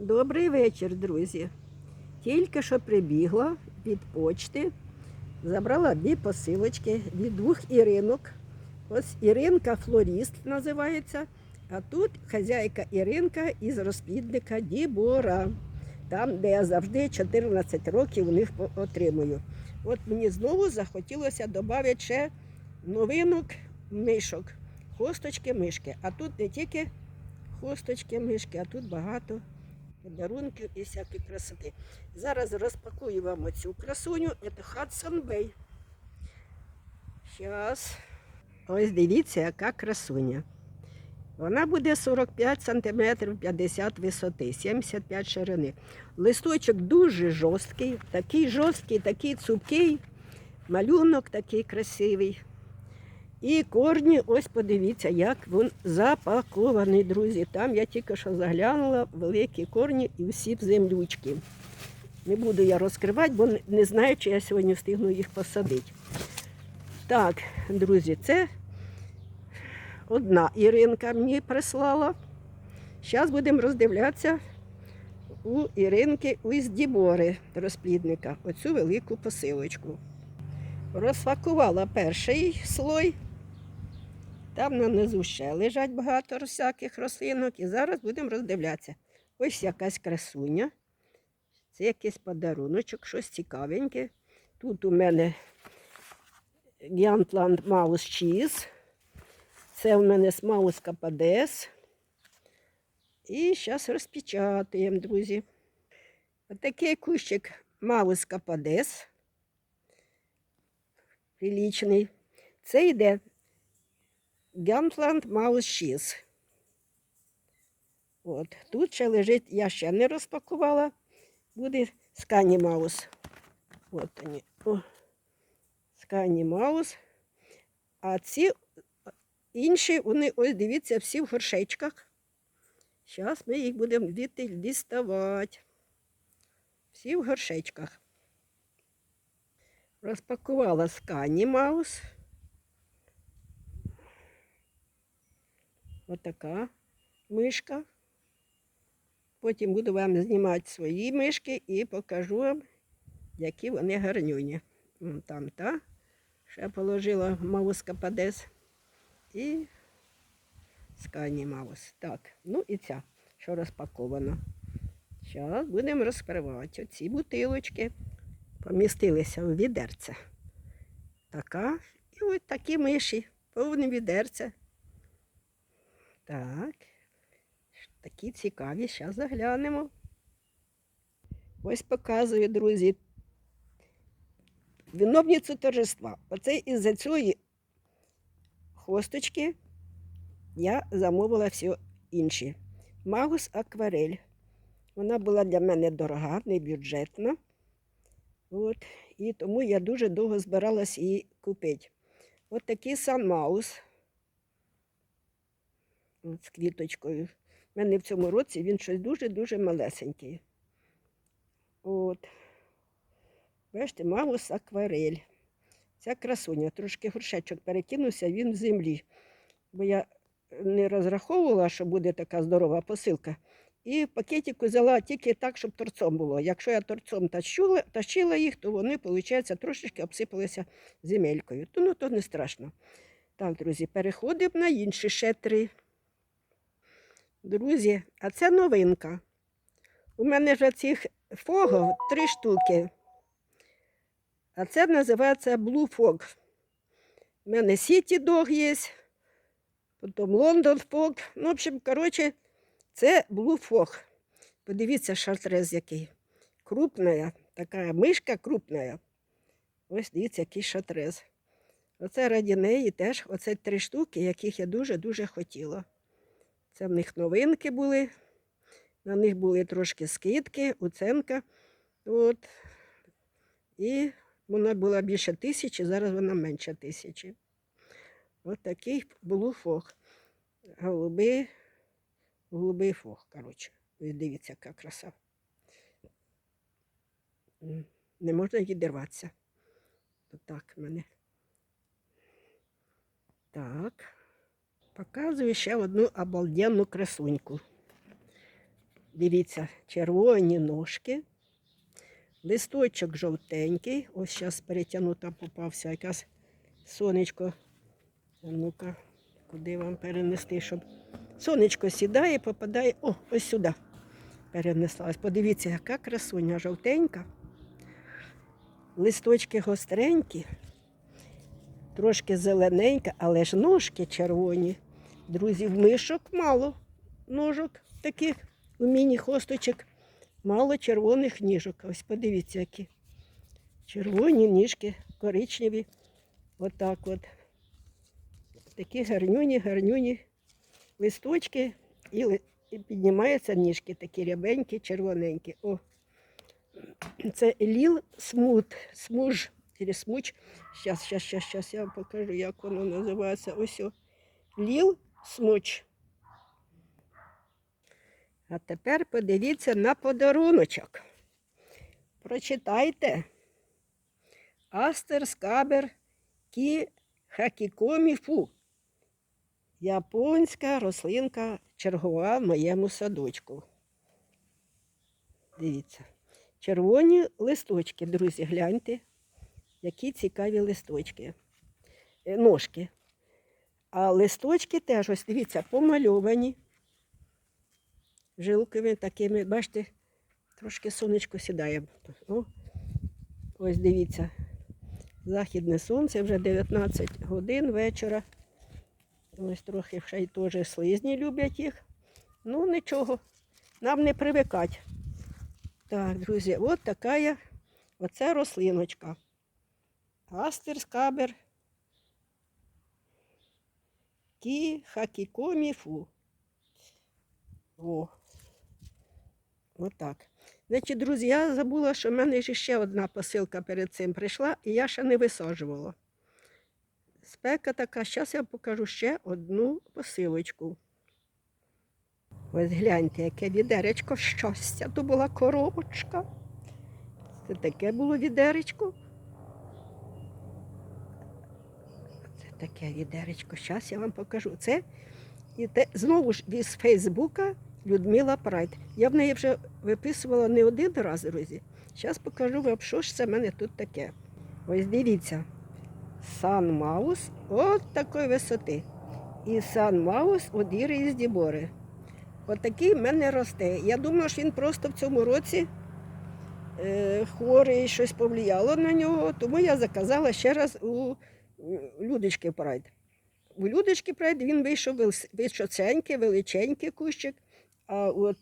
Добрий вечір, друзі. Тільки що прибігла від почти, забрала дві посилочки від двох Іринок. Ось Іринка флорист називається, а тут хазяйка Іринка із розплідника Дібора. Там, де я завжди 14 років у них отримую. От мені знову захотілося додати ще новинок мишок, хосточки, мишки. А тут не тільки хосточки, мишки, а тут багато подарунків і всякі красоти. Зараз розпакую вам оцю красуню. Це Hudson Bay. Зараз. Ось дивіться, яка красуня. Вона буде 45 см 50 висоти, 75 ширини. Листочок дуже жорсткий, такий жорсткий, такий цупкий, малюнок такий красивий. І корні, ось подивіться, як він запакований, друзі. Там я тільки що заглянула великі корні і всі в землючки. Не буду я розкривати, бо не- знаю, чи я сьогодні встигну їх посадити. Так, друзі, це одна Іринка мені прислала. Зараз будемо роздивлятися у Іринки із Дібори розплідника. Оцю велику посилочку. Розпакувала перший слой. Там на низу ще лежать багато всяких рослинок. І зараз будемо роздивлятися. Ось якась красуня. Це якийсь подаруночок, щось цікавеньке. Тут у мене Гянтланд Маус Чіз. Це у мене Смаус Кападес. І зараз розпечатаємо, друзі. Отакий кущик Маус Кападес. Прилічний. Це йде Гянтланд Маус Чіз. От. Тут ще лежить, я ще не розпакувала. Буде Скані Маус. От вони. Скані Маус. А ці інші, вони, ось дивіться, всі в горшечках. Зараз ми їх будемо діставати. Всі в горшечках. Розпакувала Скані Маус. Отака мишка. Потім буду вам знімати свої мишки і покажу вам, які вони гарнюні. Там та. Ще положила маус кападес і скані маус. Так, ну і ця, що розпакована. Зараз будемо розкривати оці бутилочки. Помістилися в відерце. Така. І ось такі миші, повне відерце. Так. Такі цікаві, зараз заглянемо. Ось показую, друзі, виновницю торжества. Оце із-за цієї хосточки я замовила все інші. Магус акварель. Вона була для мене дорога, не бюджетна. От. І тому я дуже довго збиралась її купити. От такий сан Маус. От з квіточкою. У мене в цьому році він щось дуже-дуже малесенький. От. Бачите, Маус акварель. Ця красуня. Трошки горшечок перекинувся, він в землі. Бо я не розраховувала, що буде така здорова посилка. І в пакетику взяла тільки так, щоб торцом було. Якщо я торцом тащила, тащила їх, то вони, виходить, трошечки обсипалися земелькою. То, ну, то не страшно. Так, друзі, переходимо на інші ще три. Друзі, а це новинка. У мене ж цих фогов три штуки. А це називається Blue Fog. У мене City Dog є, потім London Fog. Ну, в общем, коротше, це Blue Fog. Подивіться, шартрез який. Крупная, така мишка крупная. Ось дивіться, який шатрез. Оце раді неї теж оце три штуки, яких я дуже-дуже хотіла. Це в них новинки були. На них були трошки скидки, оценка. От. І вона була більше тисячі, зараз вона менше тисячі. От такий був фог. Голубий, голубий фог, коротше. Ви дивіться, яка краса. Не можна відірватися. Отак в мене. Так. Показую ще одну обалденну красуньку. Дивіться, червоні ножки, листочок жовтенький. Ось зараз перетягну, там попався якась сонечко. Ну-ка, куди вам перенести, щоб сонечко сідає, попадає. О, ось сюди перенеслась. Подивіться, яка красуня жовтенька. Листочки гостренькі, трошки зелененька, але ж ножки червоні. Друзі, в мишок мало ножок таких, у міні-хосточок, мало червоних ніжок. Ось подивіться, які. Червоні ніжки, коричневі. Отак от. Такі гарнюні, гарнюні листочки і, і піднімаються ніжки, такі рябенькі, червоненькі. О. Це ліл смут, смуж, чи смуч. Щас, щас, щас я вам покажу, як воно називається. Ось о. Ліл смуч. А тепер подивіться на подаруночок. Прочитайте. Астер скабер кі хакікомі фу. Японська рослинка чергова в моєму садочку. Дивіться. Червоні листочки, друзі, гляньте, які цікаві листочки, Е, ножки. А листочки теж, ось дивіться, помальовані жилками такими, бачите, трошки сонечко сідає. О, ось дивіться, західне сонце, вже 19 годин вечора. Ось трохи ще й теж слизні люблять їх. Ну, нічого, нам не привикать. Так, друзі, от така оце рослиночка. Астер скабер. Кі хакікомі фу. О. Отак. Значить, друзі, я забула, що в мене ще одна посилка перед цим прийшла, і я ще не висаджувала. Спека така, зараз я покажу ще одну посилочку. Ось гляньте, яке відеречко щастя. То була коробочка. Це таке було відеречко. Таке відеречко. Зараз я вам покажу. Це і те, знову ж із Фейсбука Людмила Прайд. Я в неї вже виписувала не один раз, друзі. Зараз покажу вам, що ж це в мене тут таке. Ось дивіться. Сан Маус от такої висоти. І Сан Маус от Іри із Дібори. Отакий в мене росте. Я думаю, що він просто в цьому році е, хворий, щось повлияло на нього, тому я заказала ще раз у Людочки Прайд. У Людочки Прайд він вийшов вис- височенький, величенький кущик, а от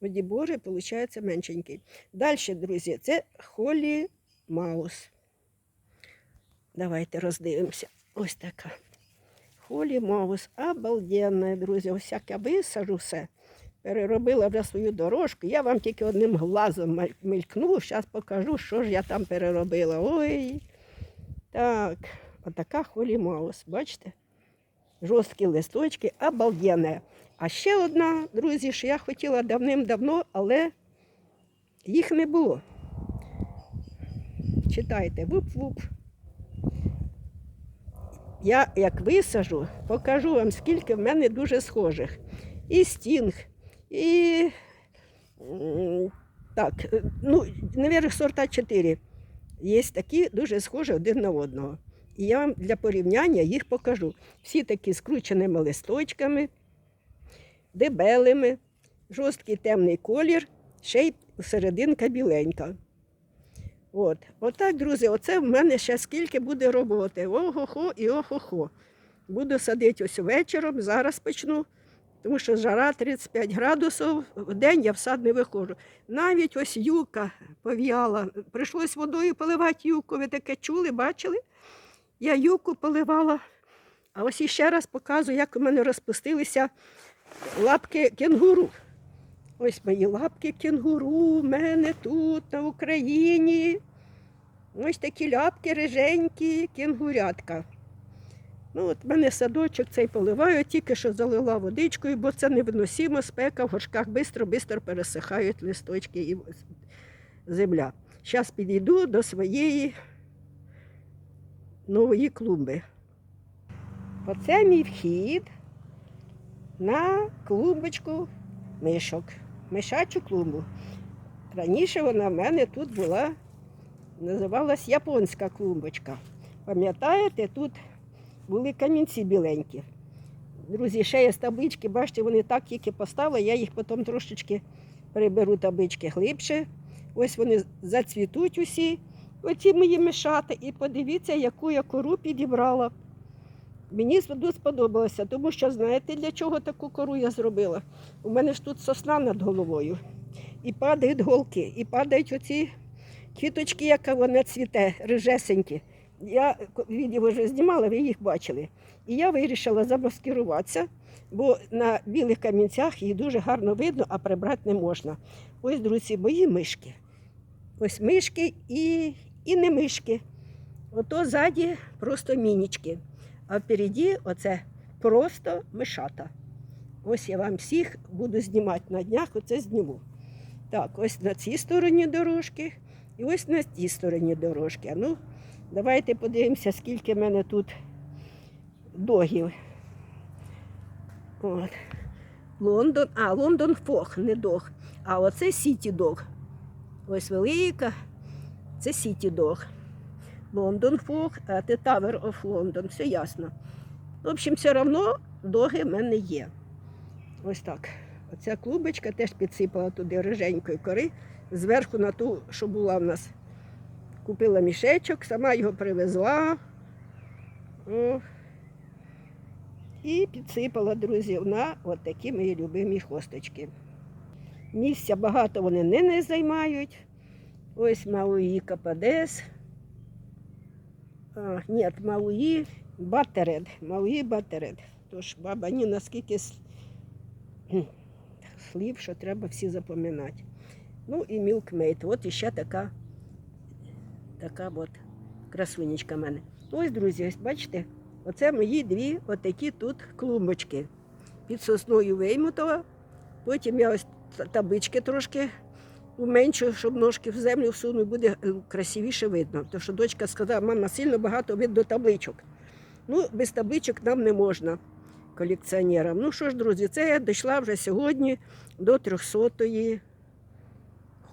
у Дібори, виходить, меншенький. Далі, друзі, це Холі Маус. Давайте роздивимося. Ось така. Холі Маус. Обалденна, друзі. Ось як я висажу все. Переробила вже свою дорожку. Я вам тільки одним глазом мель- мелькну. Зараз покажу, що ж я там переробила. Ой. Так, отака холі Маус. Бачите? Жорсткі листочки, обалденне. А ще одна, друзі, що я хотіла давним-давно, але їх не було. Читайте, вуп-вуп. Я як висажу, покажу вам, скільки в мене дуже схожих. І стінг, і так, ну, навіть сорта 4. Є такі дуже схожі один на одного. І я вам для порівняння їх покажу. Всі такі скрученими листочками, дебелими, жорсткий темний колір, ще й серединка біленька. От. Отак, друзі, оце в мене ще скільки буде роботи. Ого-хо і ого-хо. Буду садити ось вечором, зараз почну, тому що жара 35 градусів, в день я в сад не виходжу. Навіть ось юка пов'яла. Прийшлось водою поливати юку. Ви таке чули, бачили? Я юку поливала. А ось іще раз показую, як у мене розпустилися лапки кенгуру. Ось мої лапки кенгуру у мене тут, на Україні. Ось такі ляпки риженькі, кенгурятка. Ну, от в мене садочок цей поливаю, тільки що залила водичкою, бо це невиносимо, спека в горшках швидко-швидко пересихають листочки і земля. Зараз підійду до своєї нової клумби. Оце мій вхід на клумбочку мишок. мишачу клумбу. Раніше вона в мене тут була, називалась японська клумбочка. Пам'ятаєте, тут були камінці біленькі. Друзі, ще є таблички, бачите, вони так тільки поставили, я їх потім трошечки приберу таблички глибше. Ось вони зацвітуть усі, оці мої мишати. І подивіться, яку я кору підібрала. Мені сподобалося, тому що знаєте, для чого таку кору я зробила? У мене ж тут сосна над головою. І падають голки, і падають оці квіточки, яка вона цвіте, рижесенькі. Я відео вже знімала, ви їх бачили. І я вирішила замаскируватися, бо на білих камінцях їх дуже гарно видно, а прибрати не можна. Ось, друзі, мої мишки. Ось мишки і, і не мишки. Ото ззаді просто мінічки. А впереді оце просто мишата. Ось я вам всіх буду знімати на днях, оце зніму. Так, ось на цій стороні дорожки і ось на цій стороні дорожки. Ну, давайте подивимося, скільки в мене тут догів. От. Лондон, а, Лондон Фог, не дог. А оце Сіті Дог. Ось велика. Це Сіті Дог. Лондон Фог, це Tower of London, все ясно. В общем, все одно доги в мене є. Ось так. Оця клубочка теж підсипала туди риженької кори, зверху на ту, що була в нас. Купила мішечок, сама його привезла. О. І підсипала, друзі, на от такі мої любимі хосточки. Місця багато вони не, не займають. Ось Мауї Кападес. А, ні, Мауї Баттеред. Мауї Баттеред. Тож баба ні, наскільки слів, що треба всі запам'ятати. Ну і мілкмейт. От іще така, така от красунечка в мене. Ось, друзі, ось бачите, оце мої дві отакі тут клумбочки. Під сосною виймутова. Потім я ось та- таблички трошки уменшу, щоб ножки в землю всунуть, буде е, красивіше видно. Тому що дочка сказала, мама, сильно багато видно табличок. Ну, без табличок нам не можна колекціонерам. Ну що ж, друзі, це я дійшла вже сьогодні до 300-ї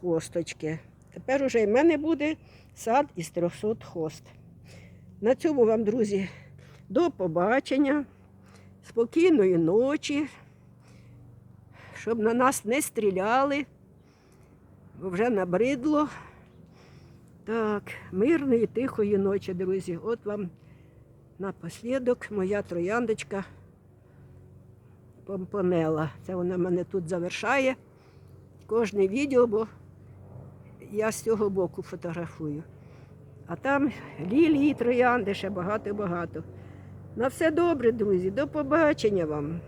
хосточки. Тепер уже і в мене буде сад із 300 хост. На цьому вам, друзі, до побачення, спокійної ночі, щоб на нас не стріляли, бо вже набридло. Так, мирної, тихої ночі, друзі. От вам напослідок моя трояндочка помпонела. Це вона мене тут завершає. Кожне відео, бо я з цього боку фотографую. А там лілії, троянди, ще багато-багато. На все добре, друзі. До побачення вам.